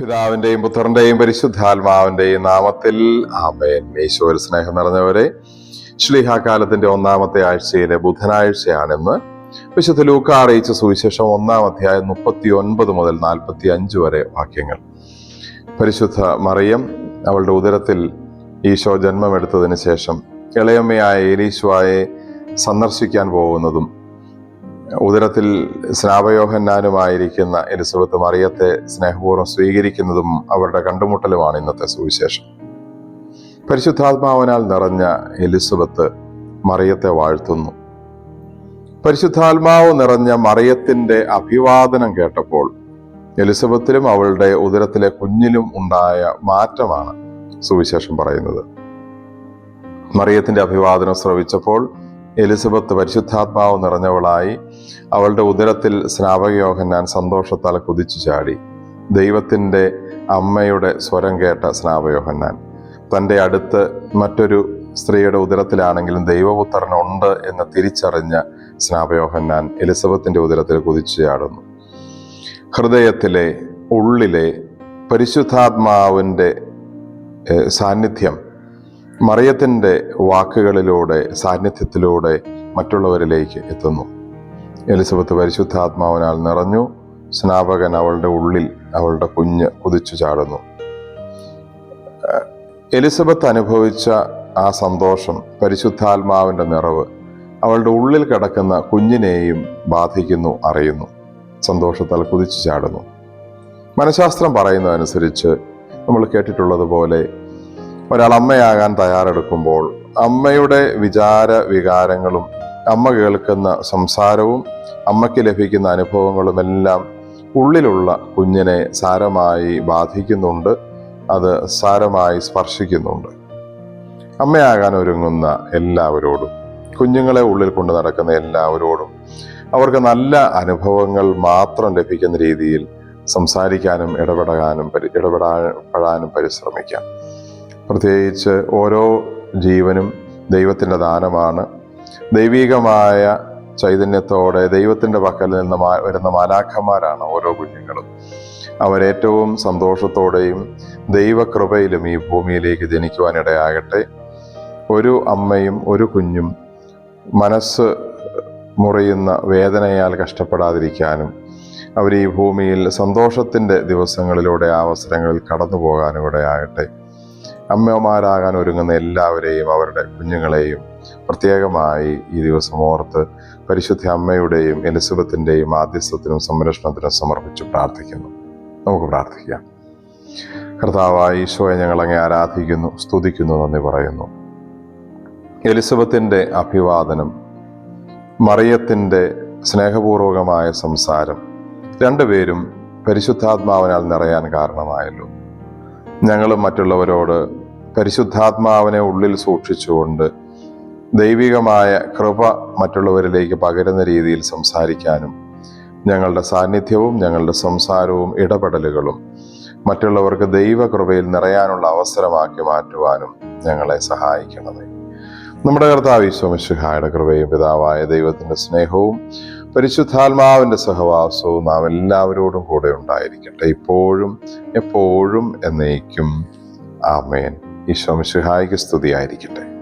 പിതാവിന്റെയും പുത്രന്റെയും പരിശുദ്ധാത്മാവിന്റെയും നാമത്തിൽ. ആമേൻ. ഈശോയിൽ സ്നേഹം നിറഞ്ഞവരെ ശ്ലീഹാകാലത്തിന്റെ ഒന്നാമത്തെ ആഴ്ചയിലെ ബുധനാഴ്ചയാണെന്ന്. വിശുദ്ധ ലൂക്ക അറിയിച്ച സുവിശേഷം ഒന്നാം അധ്യായം മുപ്പത്തി ഒൻപത് മുതൽ നാൽപ്പത്തി അഞ്ച് വരെ വാക്യങ്ങൾ. പരിശുദ്ധ മറിയം അവളുടെ ഉദരത്തിൽ ഈശോ ജന്മമെടുത്തതിന് ശേഷം ഇളയമ്മയായ ഏലീശുവായെ സന്ദർശിക്കാൻ പോകുന്നതും ഉദരത്തിൽ സ്നാപയോഹന്നാനുമായിരിക്കുന്ന എലിസബത്ത് മറിയത്തെ സ്നേഹപൂർവം സ്വീകരിക്കുന്നതും അവരുടെ കണ്ടുമുട്ടലുമാണ് ഇന്നത്തെ സുവിശേഷം. പരിശുദ്ധാത്മാവിനാൽ നിറഞ്ഞ എലിസബത്ത് മറിയത്തെ വാഴ്ത്തുന്നു. പരിശുദ്ധാത്മാവ് നിറഞ്ഞ മറിയത്തിന്റെ അഭിവാദനം കേട്ടപ്പോൾ എലിസബത്തിലും അവളുടെ ഉദരത്തിലെ കുഞ്ഞിലും ഉണ്ടായ മാറ്റമാണ് സുവിശേഷം പറയുന്നത്. മറിയത്തിന്റെ അഭിവാദനം ശ്രവിച്ചപ്പോൾ എലിസബത്ത് പരിശുദ്ധാത്മാവ് നിറഞ്ഞവളായി അവളുടെ ഉദരത്തിൽ സ്നാപകയോഹന്നാൻ സന്തോഷത്താൽ കുതിച്ചു ചാടി. ദൈവത്തിന്റെ അമ്മയുടെ സ്വരം കേട്ട സ്നാപയോഹന്നാൻ തന്റെ അടുത്ത് മറ്റൊരു സ്ത്രീയുടെ ഉദരത്തിലാണെങ്കിലും ദൈവപുത്രനുണ്ട് എന്ന് തിരിച്ചറിഞ്ഞ സ്നാപയോഹന്നാൻ എലിസബത്തിന്റെ ഉദരത്തിൽ കുതിച്ചു ചാടുന്നു. ഹൃദയത്തിലെ ഉള്ളിലെ പരിശുദ്ധാത്മാവിന്റെ സാന്നിധ്യം മറിയത്തിന്റെ വാക്കുകളിലൂടെ സാന്നിധ്യത്തിലൂടെ മറ്റുള്ളവരിലേക്ക് എത്തുന്നു. എലിസബത്ത് പരിശുദ്ധാത്മാവിനാൽ നിറഞ്ഞു സ്നാപകൻ അവളുടെ ഉള്ളിൽ അവളുടെ കുഞ്ഞ് കുതിച്ചു ചാടുന്നു. എലിസബത്ത് അനുഭവിച്ച ആ സന്തോഷം പരിശുദ്ധാത്മാവിന്റെ നിറവ് അവളുടെ ഉള്ളിൽ കിടക്കുന്ന കുഞ്ഞിനെയും ബാധിക്കുന്നു അറിയുന്നു. സന്തോഷത്താൽ കുതിച്ചു ചാടുന്നു. മനഃശാസ്ത്രം പറയുന്നതനുസരിച്ച് നമ്മൾ കേട്ടിട്ടുള്ളതുപോലെ ഒരാൾ അമ്മയാകാൻ തയ്യാറെടുക്കുമ്പോൾ അമ്മയുടെ വിചാര വികാരങ്ങളും അമ്മ കേൾക്കുന്ന സംസാരവും അമ്മയ്ക്ക് ലഭിക്കുന്ന അനുഭവങ്ങളും എല്ലാം ഉള്ളിലുള്ള കുഞ്ഞിനെ സാരമായി ബാധിക്കുന്നുണ്ട്. അത് സാരമായി സ്പർശിക്കുന്നുണ്ട്. അമ്മയാകാൻ ഒരുങ്ങുന്ന എല്ലാവരോടും കുഞ്ഞുങ്ങളെ ഉള്ളിൽ കൊണ്ട് നടക്കുന്ന എല്ലാവരോടും അവർക്ക് നല്ല അനുഭവങ്ങൾ മാത്രം ലഭിക്കുന്ന രീതിയിൽ സംസാരിക്കാനും ഇടപെടാനും പരി ഇടപെടാനും പരിശ്രമിക്കാം. പ്രത്യേകിച്ച് ഓരോ ജീവനും ദൈവത്തിന്റെ ദാനമാണ്. ദൈവികമായ ചൈതന്യത്തോടെ ദൈവത്തിന്റെ പക്കൽ നിന്ന് വരുന്ന മാലാഖമാരാണ് ഓരോ കുഞ്ഞുങ്ങളും. അവരേറ്റവും സന്തോഷത്തോടെയും ദൈവകൃപയിലും ഈ ഭൂമിയിലേക്ക് ജനിക്കുവാനിടയാകട്ടെ. ഒരു അമ്മയും ഒരു കുഞ്ഞും മനസ്സ് മുറിയുന്ന വേദനയാൽ കഷ്ടപ്പെടാതിരിക്കാനും അവർ ഈ ഭൂമിയിൽ സന്തോഷത്തിന്റെ ദിവസങ്ങളിലൂടെ ആ അവസരങ്ങളിൽ കടന്നു പോകാനും ഇടയാകട്ടെ. അമ്മമാരാകാൻ ഒരുങ്ങുന്ന എല്ലാവരെയും അവരുടെ കുഞ്ഞുങ്ങളെയും പ്രത്യേകമായി ഈ ദിവസം ഓർത്ത് പരിശുദ്ധ അമ്മയുടെയും എലിസബത്തിന്റെയും ആദ്യസ്ഥത്തിനും സംരക്ഷണത്തിനും സമർപ്പിച്ച് പ്രാർത്ഥിക്കുന്നു. നമുക്ക് പ്രാർത്ഥിക്കാം. കർത്താവായ ഈശോയെ ഞങ്ങൾ അങ്ങേ ആരാധിക്കുന്നു സ്തുതിക്കുന്നു നന്ദി പറയുന്നു. എലിസബത്തിന്റെ അഭിവാദനം മറിയത്തിന്റെ സ്നേഹപൂർവകമായ സംസാരം രണ്ടുപേരും പരിശുദ്ധാത്മാവിനാൽ നിറയാൻ കാരണമായല്ലോ. ഞങ്ങളും മറ്റുള്ളവരോട് പരിശുദ്ധാത്മാവിനെ ഉള്ളിൽ സൂക്ഷിച്ചുകൊണ്ട് ദൈവികമായ കൃപ മറ്റുള്ളവരിലേക്ക് പകരുന്ന രീതിയിൽ സംസാരിക്കാനും ഞങ്ങളുടെ സാന്നിധ്യവും ഞങ്ങളുടെ സംസാരവും ഇടപെടലുകളും മറ്റുള്ളവർക്ക് ദൈവകൃപയിൽ നിറയാനുള്ള അവസരമാക്കി മാറ്റുവാനും ഞങ്ങളെ സഹായിക്കണമേ. നമ്മുടെ കർത്താവ് ഈശോമിശുഹായുടെ കൃപയും പിതാവായ ദൈവത്തിന്റെ സ്നേഹവും പരിശുദ്ധാത്മാവിന്റെ സഹവാസവും നാം എല്ലാവരോടും കൂടെ ഉണ്ടായിരിക്കട്ടെ. ഇപ്പോഴും എപ്പോഴും എന്നേക്കും. ആമേൻ. ഈശോ ഈശോമിശുഹായിക്ക് സ്തുതിയായിരിക്കട്ടെ.